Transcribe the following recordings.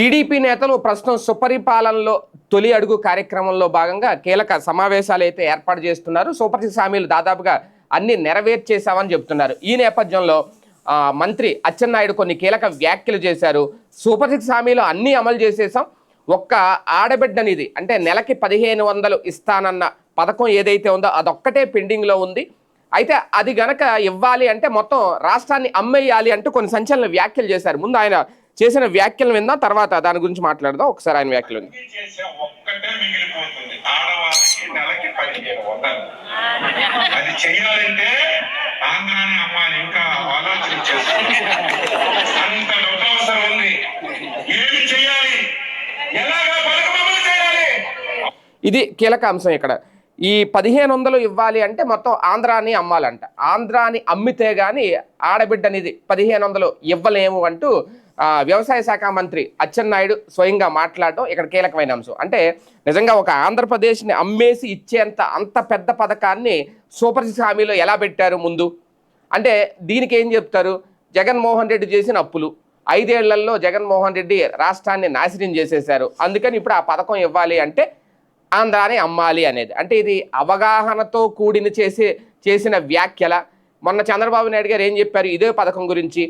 TDP నేతలు ప్రస్తుతం సుపరిపాలనలో తొలి అడుగు కార్యక్రమంలో భాగంగా కీలక సమావేశాలు అయితే ఏర్పాటు చేస్తున్నారు. సూపర్ సిక్స్ హామీలు దాదాపుగా అన్ని నెరవేర్చేశామని చెప్తున్నారు ఈ నేపథ్యంలో మంత్రి అచ్చెన్నాయుడు కొన్ని కీలక వ్యాఖ్యలు చేశారు. సూపర్ సిక్స్ హామీలు అన్నీ అమలు చేసేసాం ఒక్క ఆడబిడ్డనిది అంటే నెలకి పదిహేను వందలు ఇస్తానన్న పథకం ఏదైతే ఉందో అదొక్కటే పెండింగ్లో ఉంది. అయితే అది గనక ఇవ్వాలి అంటే మొత్తం రాష్ట్రాన్ని అమ్మేయాలి అంటూ కొన్ని సంచలన వ్యాఖ్యలు చేశారు. ముందు ఆయన చేసిన వ్యాఖ్యలు విందాం తర్వాత దాని గురించి మాట్లాడదాం. ఒకసారి ఆయన వ్యాఖ్యలు అది ఆంధ్రాని ఇంకా ఆలోచన అంత డబ్బు అవసరం ఉంది. ఏమి చేయాలి? ఎలాగా చేయాలి? ఇది కీలక అంశం ఇక్కడ. ఈ పదిహేను వందలు ఇవ్వాలి అంటే మొత్తం ఆంధ్రాని అమ్మాలంట. ఆంధ్రాని అమ్మితే గాని ఆడబిడ్డనిది పదిహేను వందలు ఇవ్వలేము అంటూ వ్యవసాయ శాఖ మంత్రి అచ్చెన్నాయుడు స్వయంగా మాట్లాడడం ఇక్కడ కీలకమైన అంశం. అంటే నిజంగా ఒక ఆంధ్రప్రదేశ్ని అమ్మేసి ఇచ్చేంత అంత పెద్ద పథకాన్ని సూపర్ సిక్స్ హామీలో ఎలా పెట్టారు ముందు? అంటే దీనికి ఏం చెప్తారు? జగన్మోహన్ రెడ్డి చేసిన అప్పులు. ఐదేళ్ళలో జగన్మోహన్ రెడ్డి రాష్ట్రాన్ని నాశనం చేసేశారు. అందుకని ఇప్పుడు ఆ పథకం ఇవ్వాలి అంటే ఆంధ్రాని అమ్మాలి అనేది. అంటే ఇది అవగాహనతో కూడిన చేసే చేసిన వ్యాఖ్యల. మొన్న చంద్రబాబు నాయుడు గారు ఏం చెప్పారు? ఇదే పథకం గురించి.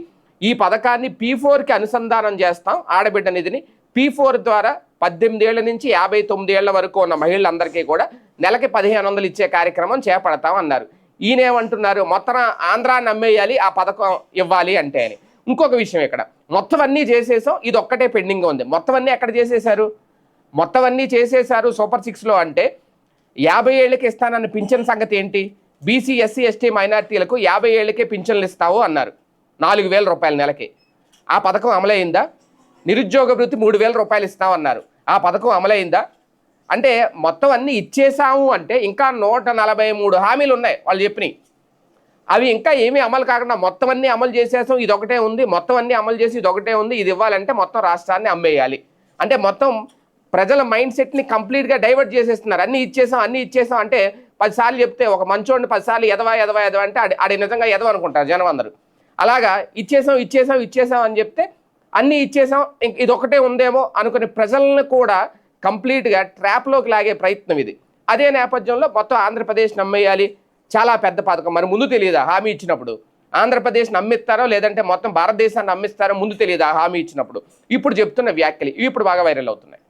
ఈ పథకాన్ని పీ ఫోర్కి అనుసంధానం చేస్తాం ఆడబిడ్డ నిధిని. పీ ఫోర్ ద్వారా పద్దెనిమిది ఏళ్ళ నుంచి యాభై తొమ్మిది ఏళ్ళ వరకు ఉన్న మహిళలందరికీ కూడా నెలకి పదిహేను వందలు ఇచ్చే కార్యక్రమం చేపడతాం అన్నారు. ఈయనేమంటున్నారు మొత్తం ఆంధ్రా నమ్మేయాలి ఆ పథకం ఇవ్వాలి అంటే అని. ఇంకొక విషయం ఇక్కడ. మొత్తం అన్నీ చేసేసాం ఇది ఒక్కటే పెండింగ్ ఉంది. మొత్తం అన్నీ ఎక్కడ చేసేశారు? మొత్తం అన్నీ చేసేశారు సూపర్ సిక్స్లో అంటే యాభై ఏళ్ళకి ఇస్తానన్న పింఛన్ సంగతి ఏంటి? బీసీ ఎస్సీ ఎస్టీ మైనార్టీలకు యాభై ఏళ్ళకే పింఛన్లు ఇస్తావు అన్నారు. నాలుగు వేల రూపాయల నెలకి. ఆ పథకం అమలైందా? నిరుద్యోగ వృత్తి మూడు వేల రూపాయలు ఇస్తామన్నారు. ఆ పథకం అమలైందా? అంటే మొత్తం అన్నీ ఇచ్చేసాము అంటే ఇంకా నూట నలభై మూడు హామీలు ఉన్నాయి వాళ్ళు చెప్పినాయి అవి ఇంకా ఏమీ అమలు కాకుండా మొత్తం అన్నీ అమలు చేసేసాం ఇది ఒకటే ఉంది మొత్తం అన్నీ అమలు చేసి ఇది ఒకటే ఉంది ఇది ఇవ్వాలంటే మొత్తం రాష్ట్రాన్ని అమ్మేయాలి. అంటే మొత్తం ప్రజల మైండ్ సెట్ని కంప్లీట్గా డైవర్ట్ చేసేస్తున్నారు. అన్నీ ఇచ్చేసాం అన్నీ ఇచ్చేసాం అంటే పదిసార్లు చెప్తే ఒక మంచోడిని పదిసార్లు ఎదవా ఎదవా ఎదవా అంటే ఆడి ఆడి నిజంగా ఎదవ అనుకుంటారు జనం అందరూ. అలాగా ఇచ్చేసాం ఇచ్చేసాం ఇచ్చేసాం అని చెప్తే అన్నీ ఇచ్చేసాం ఇంక ఇది ఒకటే ఉందేమో అనుకునే ప్రజలను కూడా కంప్లీట్గా ట్రాప్లోకి లాగే ప్రయత్నం ఇది. అదే నేపథ్యంలో మొత్తం ఆంధ్రప్రదేశ్ నమ్మేయాలి. చాలా పెద్ద పథకం. మరి ముందు తెలియదా హామీ ఇచ్చినప్పుడు? ఆంధ్రప్రదేశ్ నమ్మిస్తారో లేదంటే మొత్తం భారతదేశాన్ని నమ్మిస్తారో ముందు తెలియదా హామీ ఇచ్చినప్పుడు? ఇప్పుడు చెప్తున్న వ్యాఖ్యలు ఇవి ఇప్పుడు బాగా వైరల్ అవుతున్నాయి.